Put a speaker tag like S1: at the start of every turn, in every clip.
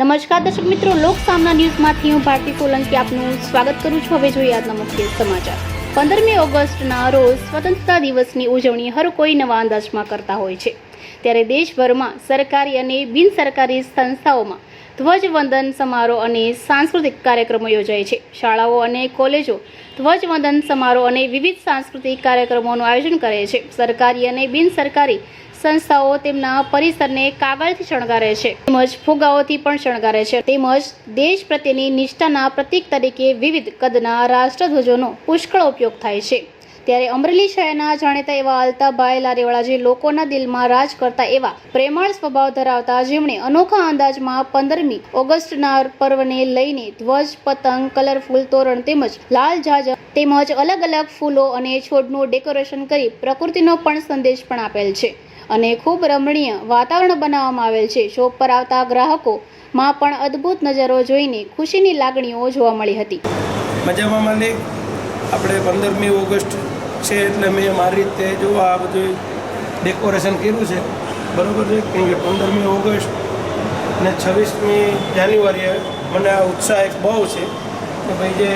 S1: નમસ્કાર દર્શક મિત્રો, લોક સામના ન્યૂઝમાંથી હું ભારતી સોલંકી આપનું સ્વાગત કરું છું. હવે જોઈએ આજના મુખ્ય સમાચાર. પંદરમી ઓગસ્ટના રોજ સ્વતંત્રતા દિવસની ઉજવણી હર કોઈ નવા અંદાજમાં કરતા હોય છે. ત્યારે દેશભરમાં સરકારી અને બિન સરકારી સંસ્થાઓમાં ધ્વજવંદન સમારોહ અને સાંસ્કૃતિક કાર્યક્રમો યોજાય છે. શાળાઓ અને કોલેજો ધ્વજવંદન સમારોહ અને વિવિધ સાંસ્કૃતિક કાર્યક્રમોનું આયોજન કરે છે. સરકારી અને બિન સરકારી સંસ્થાઓ તેમના પરિસરને કાગળથી શણગારે છે. તેમજ ફુગાઓથી પણ શણગારે છે. તેમજ દેશ પ્રત્યેની નિષ્ઠાના પ્રતીક તરીકે વિવિધ કદના રાષ્ટ્રધ્વજોનો પુષ્કળ ઉપયોગ થાય છે. ત્યારે અમરેલી શહેરના જાણીતા એવા અલ્તાભાઈ લારીવાળા જે લોકોના દિલમાં રાજ કરતા એવા પ્રેમાળ સ્વભાવ ધરાવતા જેમણે અનોખા અંદાજમાં પંદરમી ઓગસ્ટના પર્વને લઈને ધ્વજ, પતંગ, કલરફુલ તોરણ તેમજ લાલ જાજર તેમજ અલગ અલગ ફૂલો અને છોડનું ડેકોરેશન કરી પ્રકૃતિનો પણ સંદેશ પણ આપેલ છે. અને ખૂબ રમણીય વાતાવરણ બનાવવામાં આવેલ છે. શોપ પર આવતા ગ્રાહકોમાં પણ અદ્ભુત નજરો જોઈને ખુશીની લાગણીઓ જોવા મળી હતી.
S2: મજામાં, માલિક? આપણે પંદરમી ઓગસ્ટ છે એટલે મેં મારી રીતે જો આ બધું ડેકોરેશન કર્યું છે, બરાબર છે? કેમ કે પંદરમી ઓગસ્ટ ને છવ્વીસમી જાન્યુઆરીએ મને આ ઉત્સાહ એક બહુ છે કે ભાઈ જે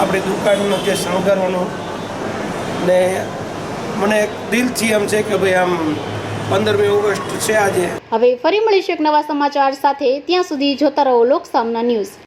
S2: આપણી દુકાનનો જે શણગારવાનો ને મને એક દિલથી એમ છે કે ભાઈ આમ પંદરમી ઓગસ્ટ છે આજે.
S1: હવે ફરી મળીશું એક નવા સમાચાર સાથે. ત્યાં સુધી જોતા રહો લોક સામના ન્યૂઝ.